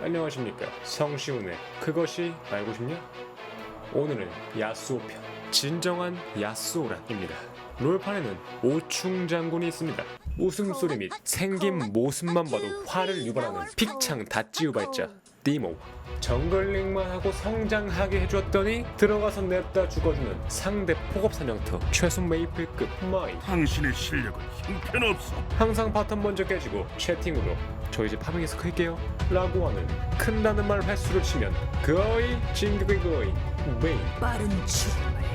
안녕하십니까. 성시훈의 그것이 알고 싶냐? 오늘은 야스오 편 진정한 야스오란입니다. 롤판에는 오충 장군이 있습니다. 웃음소리 및 생긴 모습만 봐도 화를 유발하는 픽창 다찌우 발자 디모. 정글링만 하고 성장하게 해줬더니 들어가서 냅다 죽어주는 상대 폭업 사냥터 최소 메이플급 마이. 당신의 실력은 형편없어. 항상 바텀 먼저 깨지고 채팅으로 저 이제 파밍에서 클게요. 라고 하는 큰다는 말 횟수를 치면 거의 진격의 거의 메인. 빠른 죽음을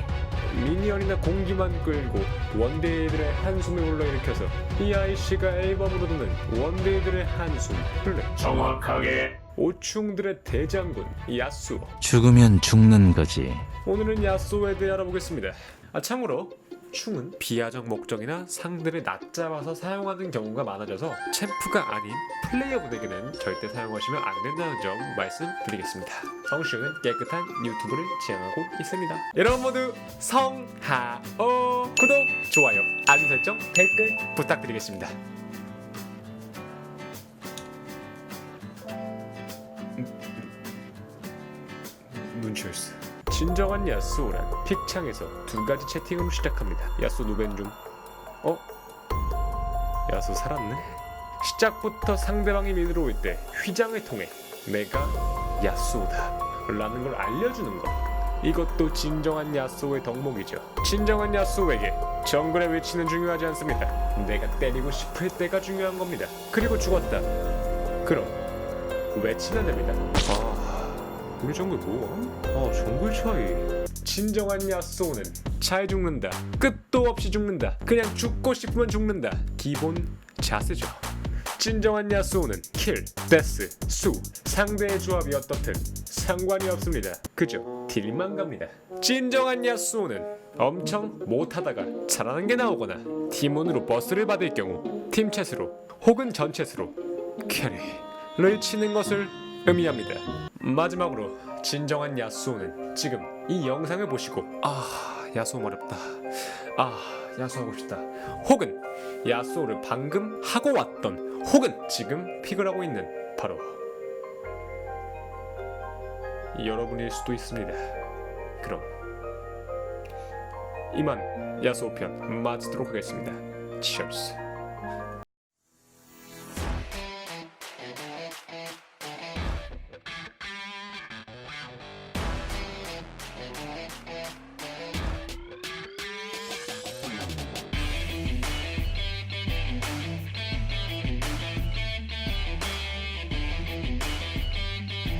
미니언이나 공기만 끌고 원데이들의 한숨을 불러일으켜서 이 아이씨가 앨범으로 듣는 원데이들의 한숨 플레이 정확하게 오충들의 대장군 야수 죽으면 죽는 거지. 오늘은 야쏘에 대해 알아보겠습니다. 아 참고로 충은 비하적 목적이나 상대를 낮잡아서 사용하는 경우가 많아져서 챔프가 아닌 플레이어분에게는 절대 사용하시면 안 된다는 점 말씀드리겠습니다. 성시은 깨끗한 유튜브를 지향하고 있습니다. 여러분 모두 성하오 구독, 좋아요, 알림 설정, 댓글 부탁드리겠습니다. 눈치였어. 진정한 야스오란 픽창에서 두 가지 채팅으로 시작합니다. 야스 노벤 중. 어? 야수 살았네? 시작부터 상대방이 미드로 올때 휘장을 통해 내가 야스오다 라는 걸 알려주는 것. 이것도 진정한 야스오의 덕목이죠. 진정한 야스오에게 정글의 위치는 중요하지 않습니다. 내가 때리고 싶을 때가 중요한 겁니다. 그리고 죽었다. 그럼 외치면 됩니다. 아, 우리 정글 뭐? 아, 정글 차이. 진정한 야쏘는 잘 죽는다. 끝도 없이 죽는다. 그냥 죽고 싶으면 죽는다. 기본 자세죠. 진정한 야쏘는 킬, 데스, 수, 상대의 조합이 어떻든 상관이 없습니다. 그저 딜만 갑니다. 진정한 야쏘는 엄청 못하다가 잘하는 게 나오거나 팀원으로 버스를 받을 경우 팀챗으로 혹은 전챗으로 캐리를 치는 것을 의미합니다. 마지막으로 진정한 야수는 지금 이 영상을 보시고 아 야수 어렵다. 아 야수 하고 싶다. 혹은 야수를 방금 하고 왔던 혹은 지금 픽을 하고 있는 바로 여러분일 수도 있습니다. 그럼 이만 야수 편 마치도록 하겠습니다. Cheers.